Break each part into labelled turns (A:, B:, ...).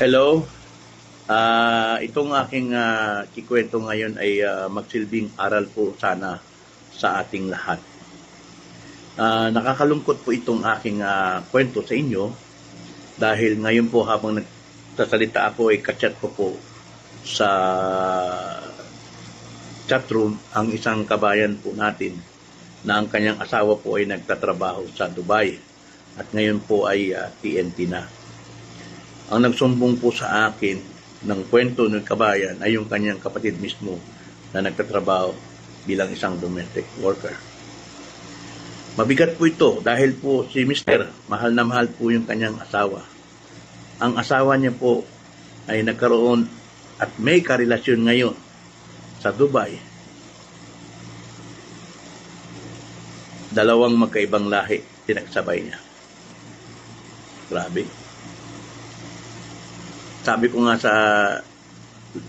A: Hello. Ah, itong aking ah, kikwento ngayon ay ah, magsilbing aral po sana sa ating lahat. Ah, nakakalungkot po itong aking ah, kwento sa inyo dahil ngayon po habang nagsasalita ako ay kachat ko po sa chatroom ang isang kabayan po natin na ang kanyang asawa po ay nagtatrabaho sa Dubai at ngayon po ay ah, TNT na. Ang nagsumbong po sa akin ng kwento ng kabayan ay yung kanyang kapatid mismo na nagtatrabaho bilang isang domestic worker. Mabigat po ito dahil po si Mr. mahal na mahal po yung kanyang asawa. Ang asawa niya po ay nagkaroon at may karelasyon ngayon sa Dubai. Dalawang magkaibang lahi pinagsabay niya. Grabe sabi ko nga sa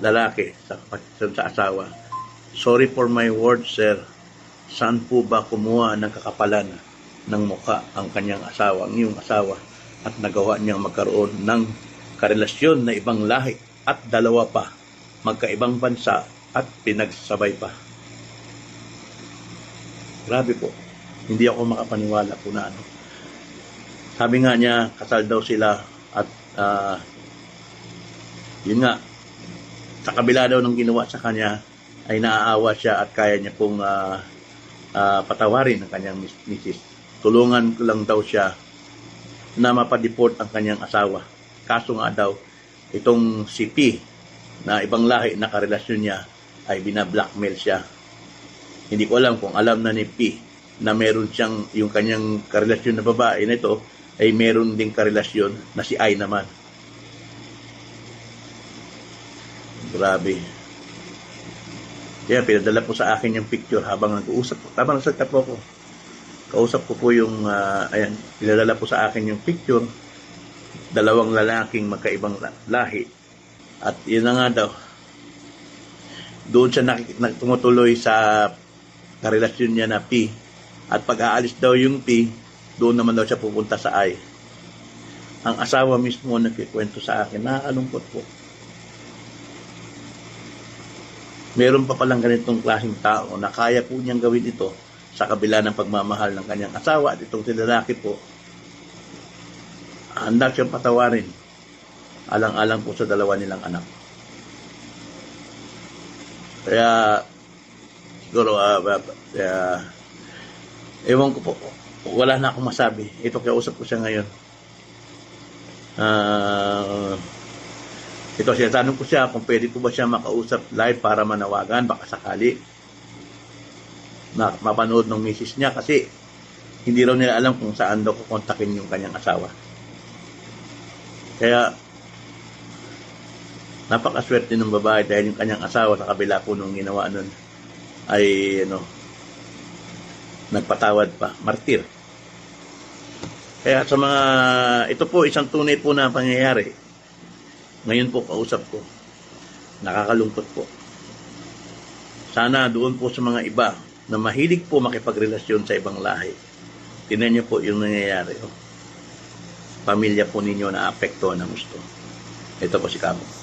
A: lalaki, sa, sa asawa, sorry for my words, sir. Saan po ba kumuha ng kakapalan ng muka ang kanyang asawa, ang iyong asawa, at nagawa niyang magkaroon ng karelasyon na ibang lahi at dalawa pa, magkaibang bansa at pinagsabay pa. Grabe po. Hindi ako makapaniwala po na ano. Sabi nga niya, kasal daw sila at ah, yun nga, sa kabila daw ng ginawa sa kanya, ay naaawa siya at kaya niya pong ah, ah, patawarin ang kanyang mis- misis. Tulungan lang daw siya na mapadeport ang kanyang asawa. Kaso nga daw, itong si P na ibang lahi na karelasyon niya ay binablackmail siya. Hindi ko alam kung alam na ni P na meron siyang yung kanyang karelasyon na babae na ito ay meron ding karelasyon na si I naman. Grabe. Kaya pinadala po sa akin yung picture habang nag-uusap po. Habang nagsalita po ako. Kausap ko po yung, ah, ayan, pinadala po sa akin yung picture. Dalawang lalaking magkaibang la- lahi. At yun na nga daw. Doon siya nakik- nag- tumutuloy sa karelasyon niya na P. At pag aalis daw yung P, doon naman daw siya pupunta sa I. Ang asawa mismo nagkikwento sa akin, nakakalungkot po. Meron pa palang ganitong klaseng tao na kaya po niyang gawin ito sa kabila ng pagmamahal ng kanyang asawa at itong si lalaki po handa siyang patawarin. Alang-alang po sa dalawa nilang anak. Kaya siguro uh, uh, ewan ko po. Wala na akong masabi. Ito kausap ko siya ngayon. Ah ito siya, tanong ko siya kung pwede ko ba siya makausap live para manawagan, baka sakali na mapanood ng misis niya kasi hindi raw nila alam kung saan daw kukontakin yung kanyang asawa. Kaya napakaswerte ng babae dahil yung kanyang asawa sa kabila po nung ginawa nun ay ano nagpatawad pa, martir. Kaya sa mga ito po isang tunay po na pangyayari ngayon po kausap ko. Nakakalungkot po. Sana doon po sa mga iba na mahilig po makipagrelasyon sa ibang lahi. Tinan niyo po yung nangyayari. Oh. Pamilya po ninyo na apekto ng gusto. Ito po si Kamo.